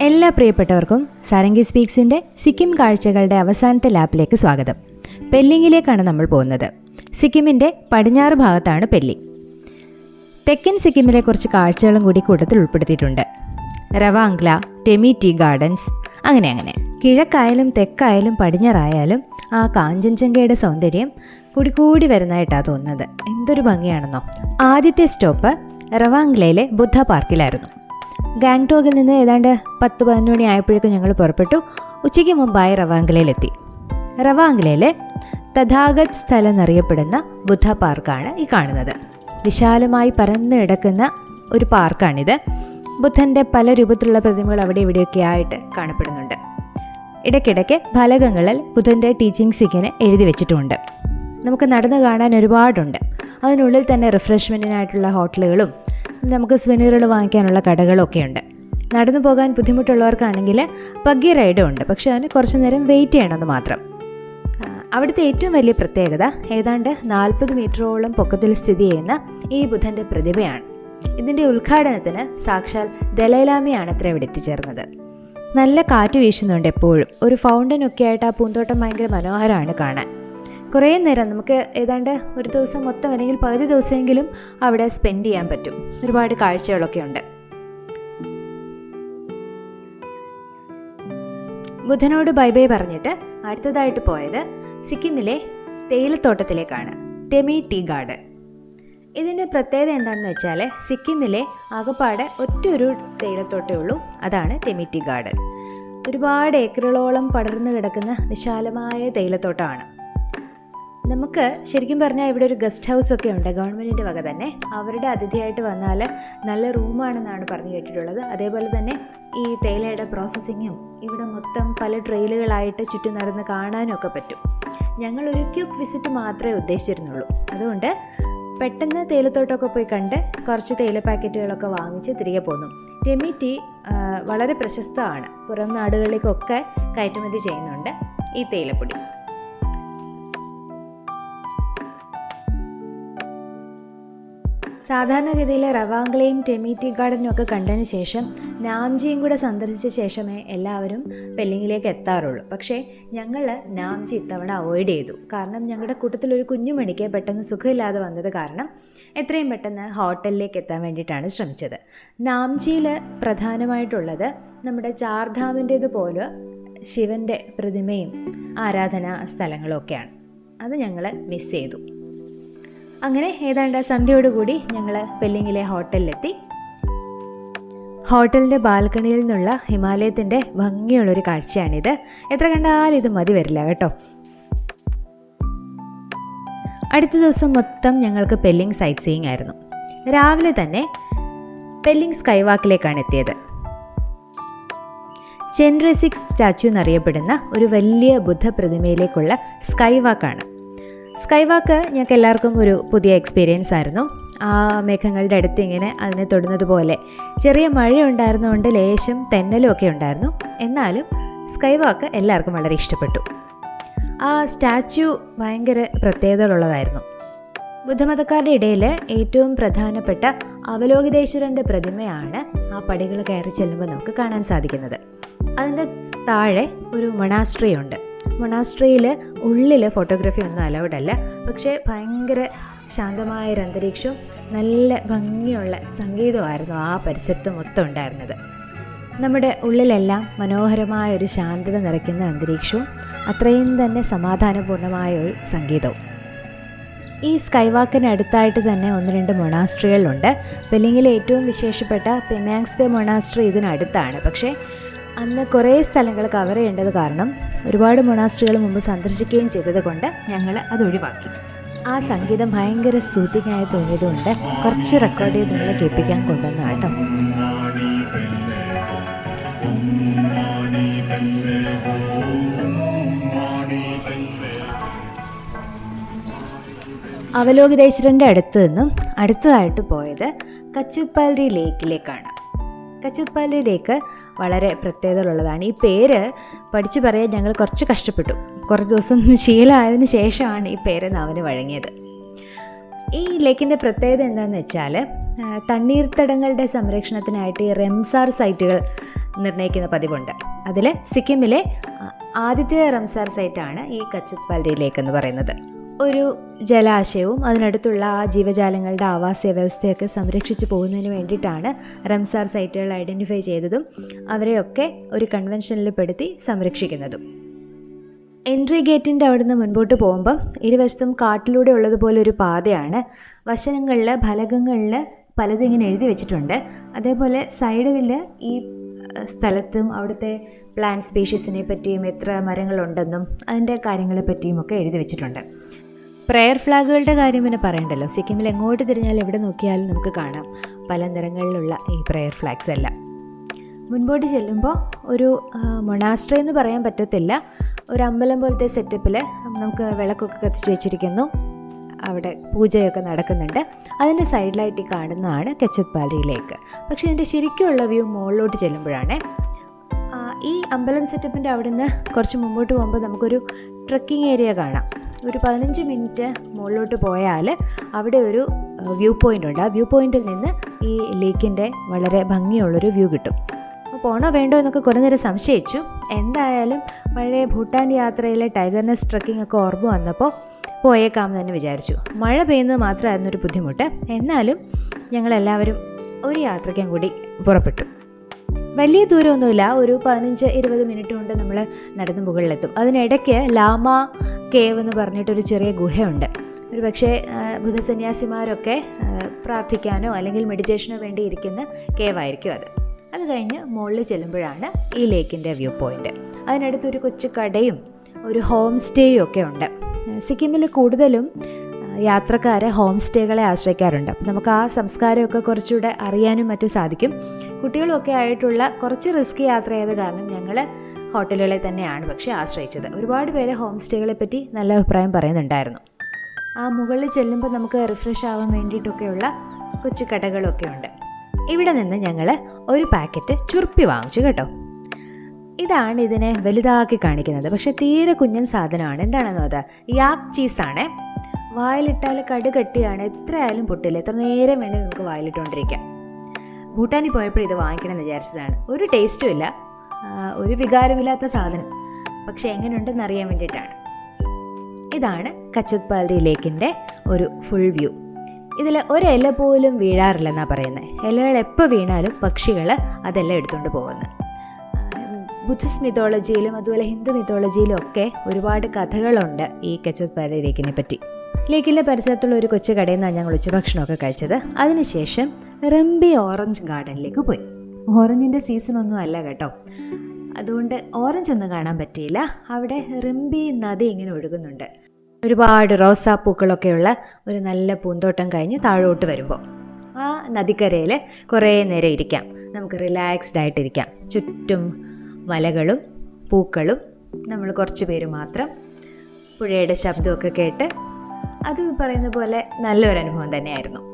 എല്ലാ പ്രിയപ്പെട്ടവർക്കും സാരംഗി സ്പീക്സിന്റെ സിക്കിം കാഴ്ചകളുടെ അവസാനത്തെ ലാപ്പിലേക്ക് സ്വാഗതം. പെല്ലിങ്ങിലേക്കാണ് നമ്മൾ പോകുന്നത്. സിക്കിമിന്റെ പടിഞ്ഞാറ് ഭാഗത്താണ് പെല്ലിങ് തെക്കൻ സിക്കിമിലെ കുറച്ച് കാഴ്ചകളും കൂടി കൂട്ടത്തിൽ ഉൾപ്പെടുത്തിയിട്ടുണ്ട്. റവാംഗ്ല ടെമി ടീ ഗാർഡൻസ് അങ്ങനെ അങ്ങനെ. കിഴക്കായാലും തെക്കായാലും പടിഞ്ഞാറായാലും ആ കാഞ്ചൻജംഗയുടെ സൗന്ദര്യം കൂടി കൂടി വരുന്നതായിട്ടാണ് തോന്നുന്നത്. എന്തൊരു ഭംഗിയാണെന്നോ. ആദ്യത്തെ സ്റ്റോപ്പ് റവാംഗ്ലയിലെ ബുദ്ധ പാർക്കിലായിരുന്നു. ഗാങ്ടോക്കിൽ നിന്ന് ഏതാണ്ട് പത്ത് പതിനൊന്ന് മണി ആയപ്പോഴേക്കും ഞങ്ങൾ പുറപ്പെട്ടു. ഉച്ചയ്ക്ക് മുമ്പായി റവാംഗ്ലയിലെത്തി. റവാംഗ്ലയിലെ തഥാഗത് സ്ഥലം എന്നറിയപ്പെടുന്ന ബുദ്ധ പാർക്കാണ് ഈ കാണുന്നത്. വിശാലമായി പരന്നു കിടക്കുന്ന ഒരു പാർക്കാണിത്. ബുദ്ധന്റെ പല രൂപത്തിലുള്ള പ്രതിമകൾ അവിടെ ഇവിടെയൊക്കെ ആയിട്ട് കാണപ്പെടുന്നുണ്ട്. ഇടയ്ക്കിടയ്ക്ക് ഫലകങ്ങളിൽ ബുദ്ധന്റെ ടീച്ചിങ്സ് ഇങ്ങനെ എഴുതി വെച്ചിട്ടുമുണ്ട്. നമുക്ക് നടന്നു കാണാൻ ഒരുപാടുണ്ട്. അതിനുള്ളിൽ തന്നെ റിഫ്രഷ്മെന്റിനായിട്ടുള്ള ഹോട്ടലുകളും നമുക്ക് സ്വിനുകൾ വാങ്ങിക്കാനുള്ള കടകളൊക്കെ ഉണ്ട്. നടന്നു പോകാൻ ബുദ്ധിമുട്ടുള്ളവർക്കാണെങ്കിൽ പഗ്ഗി റൈഡും ഉണ്ട്. പക്ഷേ അതിന് കുറച്ച് നേരം വെയിറ്റ് ചെയ്യണമെന്ന് മാത്രം. അവിടുത്തെ ഏറ്റവും വലിയ പ്രത്യേകത ഏതാണ്ട് നാൽപ്പത് മീറ്ററോളം പൊക്കത്തിൽ സ്ഥിതി ചെയ്യുന്ന ഈ ബുധന്റെ പ്രതിമയാണ് ഇതിന്റെ ഉദ്ഘാടനത്തിന് സാക്ഷാൽ ദലൈലാമയാണ് അത്ര ഇവിടെ എത്തിച്ചേർന്നത്. നല്ല കാറ്റ് വീശുന്നുണ്ട് എപ്പോഴും. ഒരു ഫൗണ്ടൻ ഒക്കെ ആയിട്ട് ആ പൂന്തോട്ടം ഭയങ്കര മനോഹരമാണ് കാണാൻ. കുറേ നേരം നമുക്ക് ഏതാണ്ട് ഒരു ദിവസം മൊത്തം അല്ലെങ്കിൽ പകുതി ദിവസമെങ്കിലും അവിടെ സ്പെൻഡ് ചെയ്യാൻ പറ്റും. ഒരുപാട് കാഴ്ചകളൊക്കെ ഉണ്ട്. ബുധനോട് ബൈ ബൈ പറഞ്ഞിട്ട് അടുത്തതായിട്ട് പോയത് സിക്കിമിലെ തേയിലത്തോട്ടത്തിലേക്കാണ്. ടെമി ടീ ഗാർഡൻ ഇതിന്റെ പ്രത്യേകത എന്താണെന്ന് വെച്ചാൽ സിക്കിമിലെ ആകപ്പാടെ ഒറ്റൊരു തേയിലത്തോട്ടേ ഉള്ളൂ. അതാണ് ടെമി ടീ ഗാർഡൻ ഒരുപാട് ഏക്കറുകളോളം പടർന്നു കിടക്കുന്ന വിശാലമായ തേയിലത്തോട്ടമാണ്. നമുക്ക് ശരിക്കും പറഞ്ഞാൽ ഇവിടെ ഒരു ഗസ്റ്റ് ഹൗസ് ഒക്കെ ഉണ്ട്. ഗവൺമെന്റിന്റെ വക തന്നെ. അവരുടെ അതിഥിയായിട്ട് വന്നാൽ നല്ല റൂമാണെന്നാണ് പറഞ്ഞു കേട്ടിട്ടുള്ളത്. അതേപോലെ തന്നെ ഈ തേയിലയുടെ പ്രോസസ്സിങ്ങും ഇവിടെ മൊത്തം പല ട്രെയിലുകളായിട്ട് ചുറ്റും നടന്ന് കാണാനും ഒക്കെ പറ്റും. ഒരു ക്യൂക്ക് വിസിറ്റ് മാത്രമേ ഉദ്ദേശിച്ചിരുന്നുള്ളൂ. അതുകൊണ്ട് പെട്ടെന്ന് തേയിലത്തോട്ടമൊക്കെ പോയി കണ്ട് കുറച്ച് തേയില പാക്കറ്റുകളൊക്കെ വാങ്ങിച്ച് തിരികെ പോന്നു. രമി ടീ വളരെ പ്രശസ്തമാണ്. പുറം നാടുകളിലേക്കൊക്കെ കയറ്റുമതി ചെയ്യുന്നുണ്ട് ഈ തേയിലപ്പൊടി. സാധാരണഗതിയിൽ റവാംഗ്ലയും ടെമീറ്റി ഗാർഡനും ഒക്കെ കണ്ടതിന് ശേഷം നാംജിയും കൂടെ സന്ദർശിച്ച ശേഷമേ എല്ലാവരും പെല്ലിങ്ങിലേക്ക് എത്താറുള്ളൂ. പക്ഷേ ഞങ്ങൾ നാംജി ഇത്തവണ അവോയ്ഡ് ചെയ്തു. കാരണം ഞങ്ങളുടെ കൂട്ടത്തിൽ ഒരു കുഞ്ഞുമണിക്ക് പെട്ടെന്ന് സുഖമില്ലാതെ വന്നത് കാരണം എത്രയും പെട്ടെന്ന് ഹോട്ടലിലേക്ക് എത്താൻ വേണ്ടിയിട്ടാണ് ശ്രമിച്ചത്. നാംജിയിൽ പ്രധാനമായിട്ടുള്ളത് നമ്മുടെ ചാർധാമിന്റേതുപോലെ ശിവന്റെ പ്രതിമയും ആരാധനാ സ്ഥലങ്ങളൊക്കെയാണ്. അത് ഞങ്ങൾ മിസ് ചെയ്തു. അങ്ങനെ ഏതാണ്ട് സന്ധ്യയോടുകൂടി ഞങ്ങൾ പെല്ലിങ്ങിലെ ഹോട്ടലിലെത്തി. ഹോട്ടലിന്റെ ബാൽക്കണിയിൽ നിന്നുള്ള ഹിമാലയത്തിന്റെ ഭംഗിയുള്ളൊരു കാഴ്ചയാണിത്. എത്ര കണ്ടാലും ഇത് മതി വരില്ല കേട്ടോ. അടുത്ത ദിവസം മൊത്തം ഞങ്ങൾക്ക് പെല്ലിങ് സൈറ്റ് സീയിങ് ആയിരുന്നു. രാവിലെ തന്നെ പെല്ലിങ് സ്കൈവാക്കിലേക്കാണ് എത്തിയത്. ചെൻഡ്രസിക്സ് സ്റ്റാച്ചു എന്നറിയപ്പെടുന്ന ഒരു വലിയ ബുദ്ധ പ്രതിമയിലേക്കുള്ള സ്കൈ വാക്കാണ് സ്കൈ വാക്ക് ഞങ്ങൾക്ക് എല്ലാവർക്കും ഒരു പുതിയ എക്സ്പീരിയൻസ് ആയിരുന്നു. ആ മേഘങ്ങളുടെ അടുത്ത് ഇങ്ങനെ അതിനെ തൊടുന്നതുപോലെ ചെറിയ മഴ ഉണ്ടായിരുന്നുകൊണ്ട് ലേശം തെന്നലും ഒക്കെ ഉണ്ടായിരുന്നു. എന്നാലും സ്കൈ വാക്ക് എല്ലാവർക്കും വളരെ ഇഷ്ടപ്പെട്ടു. ആ സ്റ്റാച്ചു ഭയങ്കര പ്രത്യേകതകളുള്ളതായിരുന്നു. ബുദ്ധമതക്കാരുടെ ഇടയിൽ ഏറ്റവും പ്രധാനപ്പെട്ട അവലോകിതേശ്വരന്റെ പ്രതിമയാണ് ആ പടികൾ കയറി ചെല്ലുമ്പോൾ നമുക്ക് കാണാൻ സാധിക്കുന്നത്. അതിന്റെ താഴെ ഒരു മൊണാസ്ട്രി ഉണ്ട് മൊണാസ്ട്രിയിൽ ഉള്ളിൽ ഫോട്ടോഗ്രാഫി ഒന്നും അലൗഡ് അല്ല പക്ഷേ ഭയങ്കര ശാന്തമായ ഒരു അന്തരീക്ഷവും നല്ല ഭംഗിയുള്ള സംഗീതമായിരുന്നു ആ പരിസരത്ത് മൊത്തം ഉണ്ടായിരുന്നത്. നമ്മുടെ ഉള്ളിലെല്ലാം മനോഹരമായ ഒരു ശാന്തത നിറയ്ക്കുന്ന അന്തരീക്ഷവും അത്രയും തന്നെ സമാധാനപൂർണമായ ഒരു സംഗീതവും. ഈ സ്കൈവാക്കിന് അടുത്തായിട്ട് തന്നെ ഒന്ന് രണ്ട് മൊണാസ്ട്രികളുണ്ട്. ബെല്ലിങ്ങിലെ ഏറ്റവും വിശേഷപ്പെട്ട പെമാങ്സ് ദ മൊണാസ്ട്രി ഇതിനടുത്താണ്. പക്ഷേ അന്ന് കുറേ സ്ഥലങ്ങൾ കവർ ചെയ്യേണ്ടത് കാരണം ഒരുപാട് മൊണാസ്ട്രികൾ മുമ്പ് സന്ദർശിക്കുകയും ചെയ്തത് കൊണ്ട് ഞങ്ങൾ അത് ഒഴിവാക്കി. ആ സംഗീതം ഭയങ്കര സൂതിങ്ങായി തോന്നിയതുകൊണ്ട് കുറച്ച് റെക്കോർഡ് ചെയ്ത് നിങ്ങളെ കേൾപ്പിക്കാൻ കൊണ്ടുവന്ന കേട്ടോ. അവലോകിതേശ്വരന്റെ അടുത്ത് നിന്നും അടുത്തതായിട്ട് പോയത് കച്ചുപ്പാലരി ലേക്കിലേക്കാണ്. കച്ചുപ്പാലരി ലേക്ക് വളരെ പ്രത്യേകതയുള്ളതാണ് ഈ പേര് പഠിച്ചു പറയാൻ ഞങ്ങൾ കുറച്ച് കഷ്ടപ്പെട്ടു. കുറച്ച് ദിവസം ശീലമായതിനു ശേഷമാണ് ഈ പേര് നാവിന് വഴങ്ങിയത്. ഈ ലേക്കിന്റെ പ്രത്യേകത എന്താണെന്ന് വെച്ചാൽ തണ്ണീർത്തടങ്ങളുടെ സംരക്ഷണത്തിനായിട്ട് ഈ റെംസാർ സൈറ്റുകൾ നിർണയിക്കുന്ന പതിവുണ്ട്. അതിൽ സിക്കിമിലെ ആദ്യത്തെ റംസാർ സൈറ്റാണ് ഈ കച്ചുത് പാൽരി ലേക്ക് എന്ന് പറയുന്നത്. ഒരു ജലാശയവും അതിനടുത്തുള്ള ആ ജീവജാലങ്ങളുടെ ആവാസ വ്യവസ്ഥയൊക്കെ സംരക്ഷിച്ചു പോകുന്നതിന് വേണ്ടിയിട്ടാണ് റംസാർ സൈറ്റുകൾ ഐഡന്റിഫൈ ചെയ്തതും അവരെയൊക്കെ ഒരു കൺവെൻഷനിൽ പെടുത്തി സംരക്ഷിക്കുന്നതും. എൻട്രി ഗേറ്റിന്റെ അവിടുന്ന് മുൻപോട്ട് പോകുമ്പം ഇരുവശത്തും കാട്ടിലൂടെ ഉള്ളതുപോലെ ഒരു പാതയാണ്. വശങ്ങളിൽ ഫലകങ്ങളിൽ പലതും ഇങ്ങനെ എഴുതി വെച്ചിട്ടുണ്ട്. അതേപോലെ സൈഡുകളിൽ ഈ സ്ഥലത്തും അവിടുത്തെ പ്ലാന്റ് സ്പീഷീസിനെ പറ്റിയും എത്ര മരങ്ങളുണ്ടെന്നും അതിന്റെ കാര്യങ്ങളെ പറ്റിയും ഒക്കെ എഴുതി വെച്ചിട്ടുണ്ട്. പ്രെയർ ഫ്ലാഗുകളുടെ കാര്യം പിന്നെ പറയണ്ടല്ലോ. സിക്കിമിൽ എങ്ങോട്ട് തിരിഞ്ഞാൽ എവിടെ നോക്കിയാലും നമുക്ക് കാണാം. പല നിറങ്ങളിലുള്ള ഈ പ്രെയർ ഫ്ലാഗ്സ് എല്ലാം. മുൻപോട്ട് ചെല്ലുമ്പോൾ ഒരു മൊണാസ്ട്രി എന്ന് പറയാൻ പറ്റത്തില്ല. ഒരു അമ്പലം പോലത്തെ സെറ്റപ്പിൽ നമുക്ക് വിളക്കൊക്കെ കത്തിച്ച് വെച്ചിരിക്കുന്നു. അവിടെ പൂജയൊക്കെ നടക്കുന്നുണ്ട്. അതിന്റെ സൈഡിലായിട്ട് ഈ കാണുന്നതാണ് കെച്ചത് പാലി ലേക്ക്. പക്ഷേ ഇതിന്റെ ശരിക്കുമുള്ള വ്യൂ മുകളിലോട്ട് ചെല്ലുമ്പോഴാണ് ഈ അമ്പലം സെറ്റപ്പിന്റെ അവിടെ നിന്ന് കുറച്ച് മുമ്പോട്ട് പോകുമ്പോൾ നമുക്കൊരു ട്രക്കിംഗ് ഏരിയ കാണാം. ഒരു പതിനഞ്ച് മിനിറ്റ് മുകളിലോട്ട് പോയാൽ അവിടെ ഒരു വ്യൂ പോയിന്റ് ഉണ്ട്. ആ വ്യൂ പോയിന്റിൽ നിന്ന് ഈ ലേക്കിന്റെ വളരെ ഭംഗിയുള്ളൊരു വ്യൂ കിട്ടും. പോണോ വേണ്ടോ എന്നൊക്കെ കുറേ നേരം സംശയിച്ചു. എന്തായാലും പഴയ ഭൂട്ടാൻ യാത്രയിലെ ടൈഗർനെസ് ട്രക്കിംഗ് ഒക്കെ ഓർമ്മ വന്നപ്പോൾ പോയേക്കാമെന്ന് തന്നെ വിചാരിച്ചു. മഴ പെയ്യുന്നത് മാത്രമായിരുന്നു ഒരു ബുദ്ധിമുട്ട്. എന്നാലും ഞങ്ങളെല്ലാവരും ഒരു യാത്രയ്ക്കും കൂടി പുറപ്പെട്ടു. വലിയ ദൂരമൊന്നുമില്ല. ഒരു പതിനഞ്ച് ഇരുപത് മിനിറ്റ് കൊണ്ട് നമ്മൾ നടന്ന് മുകളിലെത്തും. അതിനിടയ്ക്ക് ലാമ കേവ് എന്ന് പറഞ്ഞിട്ടൊരു ചെറിയ ഗുഹയുണ്ട്. ഒരു പക്ഷേ ബുദ്ധസന്യാസിമാരൊക്കെ പ്രാർത്ഥിക്കാനോ അല്ലെങ്കിൽ മെഡിറ്റേഷനോ വേണ്ടി ഇരിക്കുന്ന കേവായിരിക്കും അത്. അത് കഴിഞ്ഞ് മുകളിൽ ചെല്ലുമ്പോഴാണ് ഈ ലേക്കിന്റെ വ്യൂ പോയിന്റ് അതിനടുത്തൊരു കൊച്ചു കടയും ഒരു ഹോം സ്റ്റേയും ഒക്കെ ഉണ്ട്. സിക്കിമിൽ കൂടുതലും യാത്രക്കാരെ ഹോം സ്റ്റേകളെ ആശ്രയിക്കാറുണ്ട്. അപ്പം നമുക്ക് ആ സംസ്കാരമൊക്കെ കുറച്ചുകൂടെ അറിയാനും മറ്റും സാധിക്കും. കുട്ടികളൊക്കെ ആയിട്ടുള്ള കുറച്ച് റിസ്ക് യാത്ര ചെയ്ത കാരണം ഞങ്ങൾ ഹോട്ടലുകളെ തന്നെയാണ് പക്ഷേ ആശ്രയിച്ചത്. ഒരുപാട് പേര് ഹോം സ്റ്റേകളെ പറ്റി നല്ല അഭിപ്രായം പറയുന്നുണ്ടായിരുന്നു. ആ മുകളിൽ ചെല്ലുമ്പോൾ നമുക്ക് റിഫ്രഷ് ആവാൻ വേണ്ടിയിട്ടൊക്കെയുള്ള കൊച്ചു കടകളൊക്കെ ഉണ്ട്. ഇവിടെ നിന്ന് ഞങ്ങൾ ഒരു പാക്കറ്റ് ചുർപ്പി വാങ്ങിച്ചു കേട്ടോ. ഇതാണ് ഇതിനെ വലുതാക്കി കാണിക്കുന്നത്. പക്ഷേ തീരെ കുഞ്ഞൻ സാധനമാണ്. എന്താണെന്നോ അത്? യാക് ചീസാണ്. വായിലിട്ടാൽ കടുകട്ടിയാണ്. എത്രയായാലും പൊട്ടില്ല. എത്ര നേരം വേണ്ടി നമുക്ക് വായിലിട്ടുകൊണ്ടിരിക്കാം. ഭൂട്ടാനിൽ പോയപ്പോൾ ഇത് വാങ്ങിക്കണം എന്ന് വിചാരിച്ചതാണ്. ഒരു ടേസ്റ്റും ഇല്ല. ഒരു വികാരമില്ലാത്ത സാധനം. പക്ഷെ എങ്ങനെയുണ്ടെന്ന് അറിയാൻ വേണ്ടിയിട്ടാണ്. ഇതാണ് കച്ചത് പാൽരി ലേക്കിന്റെ ഒരു ഫുൾ വ്യൂ ഇതിൽ ഒരില പോലും വീഴാറില്ലെന്നാണ് പറയുന്നത് ഇലകൾ എപ്പോൾ വീണാലും പക്ഷികൾ അതെല്ലാം എടുത്തുകൊണ്ട് പോകുന്നു. ബുദ്ധിസ്റ്റ് മിത്തോളജിയിലും അതുപോലെ ഹിന്ദു മിത്തോളജിയിലും ഒക്കെ ഒരുപാട് കഥകളുണ്ട് ഈ കച്ചത് പാൽരി ലേക്കിനെ പറ്റി. ലേക്കിന്റെ പരിസരത്തുള്ള ഒരു കൊച്ചു കടയിൽ നിന്നാണ് ഞങ്ങൾ ഉച്ചഭക്ഷണമൊക്കെ കഴിച്ചത്. അതിനുശേഷം റംബി ഓറഞ്ച് ഗാർഡനിലേക്ക് പോയി. ഓറഞ്ചിന്റെ സീസണൊന്നും അല്ല കേട്ടോ. അതുകൊണ്ട് ഓറഞ്ച് ഒന്നും കാണാൻ പറ്റിയില്ല. അവിടെ റിംബി നദി ഇങ്ങനെ ഒഴുകുന്നുണ്ട്. ഒരുപാട് റോസാപ്പൂക്കളൊക്കെയുള്ള ഒരു നല്ല പൂന്തോട്ടം കഴിഞ്ഞ് താഴോട്ട് വരുമ്പോൾ ആ നദിക്കരയിൽ കുറേ നേരം ഇരിക്കാം. നമുക്ക് റിലാക്സ്ഡ് ആയിട്ടിരിക്കാം. ചുറ്റും മലകളും പൂക്കളും. നമ്മൾ കുറച്ച് പേര് മാത്രം പുഴയുടെ ശബ്ദമൊക്കെ കേട്ട് അത് പറയുന്ന പോലെ നല്ലൊരു അനുഭവം തന്നെയായിരുന്നു.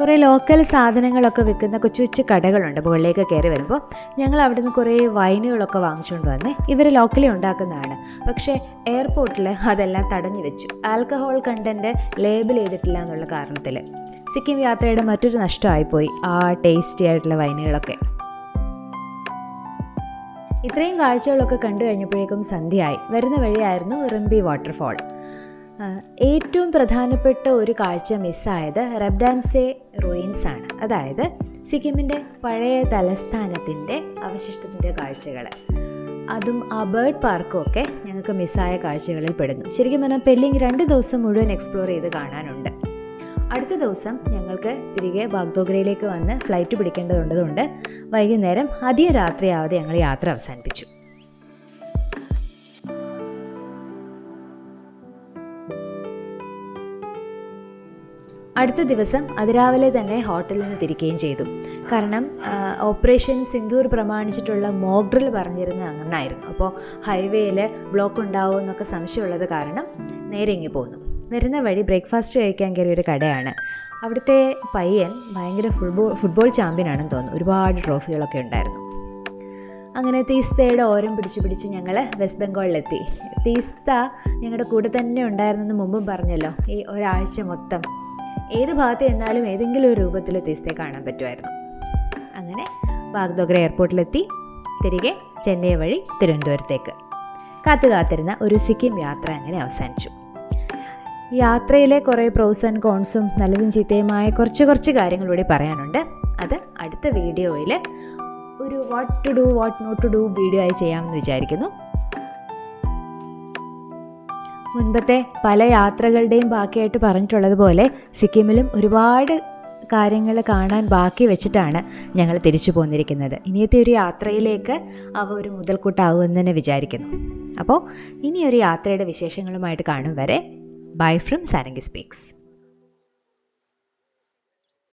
കുറേ ലോക്കൽ സാധനങ്ങളൊക്കെ വിൽക്കുന്ന കൊച്ചു കൊച്ചു കടകളുണ്ട്. മുകളിലേക്ക് കയറി വരുമ്പോൾ ഞങ്ങൾ അവിടെ നിന്ന് കുറേ വൈനുകളൊക്കെ വാങ്ങിച്ചുകൊണ്ട് വന്നേ ഇവർ ലോക്കലി ഉണ്ടാക്കുന്നതാണ്. പക്ഷേ എയർപോർട്ടിൽ അതെല്ലാം തടഞ്ഞു വെച്ചു. ആൽക്കഹോൾ കണ്ടന്റ് ലേബിൾ ചെയ്തിട്ടില്ല എന്നുള്ള കാരണത്തിൽ സിക്കിം യാത്രയുടെ മറ്റൊരു നഷ്ടമായിപ്പോയി. ആ ടേസ്റ്റി ആയിട്ടുള്ള വൈനുകളൊക്കെ. ഇത്രയും കാഴ്ചകളൊക്കെ കണ്ടു കഴിഞ്ഞപ്പോഴേക്കും സന്ധ്യയായി. വരുന്ന വഴിയായിരുന്നു റിംബി വാട്ടർഫാൾ ഏറ്റവും പ്രധാനപ്പെട്ട ഒരു കാഴ്ച മിസ്സായത് റബ്ഡാൻസെ റോയിൻസ് ആണ് അതായത് സിക്കിമിന്റെ പഴയ തലസ്ഥാനത്തിന്റെ അവശിഷ്ടത്തിന്റെ കാഴ്ചകൾ. അതും ആ ബേർഡ് പാർക്കും ഒക്കെ ഞങ്ങൾക്ക് മിസ്സായ കാഴ്ചകളിൽ പെടുന്നു. ശരിക്കും പറഞ്ഞാൽ പെല്ലിങ് രണ്ട് ദിവസം മുഴുവൻ എക്സ്പ്ലോർ ചെയ്ത് കാണാനുണ്ട്. അടുത്ത ദിവസം ഞങ്ങൾക്ക് തിരികെ ബാഗ്ദോഗ്രയിലേക്ക് വന്ന് ഫ്ലൈറ്റ് പിടിക്കേണ്ടതുണ്ടതുകൊണ്ട് വൈകുന്നേരം അധികം രാത്രിയാവാതെ ഞങ്ങൾ യാത്ര അവസാനിപ്പിച്ചു. അടുത്ത ദിവസം അതിരാവിലെ തന്നെ ഹോട്ടലിൽ നിന്ന് തിരിക്കുകയും ചെയ്തു. കാരണം ഓപ്പറേഷൻ സിന്ദൂർ പ്രമാണിച്ചിട്ടുള്ള മോക്ക് ഡ്രിൽ പറഞ്ഞിരുന്നത് അങ്ങനായിരുന്നു. അപ്പോൾ ഹൈവേയിൽ ബ്ലോക്ക് ഉണ്ടാവും എന്നൊക്കെ സംശയമുള്ളത് കാരണം നേരെ ഇങ്ങി പോന്നു. വരുന്ന വഴി ബ്രേക്ക്ഫാസ്റ്റ് കഴിക്കാൻ കയറിയ ഒരു കടയാണ്. അവിടുത്തെ പയ്യൻ ഭയങ്കര ഫുട്ബോൾ ഫുട്ബോൾ ചാമ്പ്യനാണെന്ന് തോന്നുന്നു. ഒരുപാട് ട്രോഫികളൊക്കെ ഉണ്ടായിരുന്നു. അങ്ങനെ തീസ്തയുടെ ഓരം പിടിച്ച് പിടിച്ച് ഞങ്ങൾ വെസ്റ്റ് ബംഗാളിലെത്തി. തീസ്ത ഞങ്ങളുടെ കൂടെ തന്നെ ഉണ്ടായിരുന്നെന്ന് മുമ്പും പറഞ്ഞല്ലോ. ഈ ഒരാഴ്ച മൊത്തം ഏത് ഭാഗത്ത് എന്നാലും ഏതെങ്കിലും ഒരു രൂപത്തിൽ തീസ്തേ കാണാൻ പറ്റുമായിരുന്നു. അങ്ങനെ ബാഗ്ദോഗ്ര എയർപോർട്ടിലെത്തി തിരികെ ചെന്നൈ വഴി തിരുവനന്തപുരത്തേക്ക്. കാത്തു കാത്തിരുന്ന ഒരു സിക്കിം യാത്ര അങ്ങനെ അവസാനിച്ചു. യാത്രയിലെ കുറേ പ്രോസ് ആൻഡ് കോൺസും നല്ലതും ചീത്തയുമായ കുറച്ച് കുറച്ച് കാര്യങ്ങളൂടെ പറയാനുണ്ട്. അത് അടുത്ത വീഡിയോയിൽ ഒരു what to do what not to do video ആയി ചെയ്യാമെന്ന് വിചാരിക്കുന്നു. മുൻപത്തെ പല യാത്രകളുടെയും ബാക്കിയായിട്ട് പറഞ്ഞിട്ടുള്ളതുപോലെ സിക്കിമിലും ഒരുപാട് കാര്യങ്ങൾ കാണാൻ ബാക്കി വെച്ചിട്ടാണ് ഞങ്ങൾ തിരിച്ചു പോന്നിരിക്കുന്നത്. ഇനിയത്തെ ഒരു യാത്രയിലേക്ക് അവ ഒരു മുതൽക്കൂട്ടാവുമെന്ന് തന്നെ വിചാരിക്കുന്നു. അപ്പോൾ ഇനിയൊരു യാത്രയുടെ വിശേഷങ്ങളുമായിട്ട് കാണും വരെ. Bye from Sarangi speaks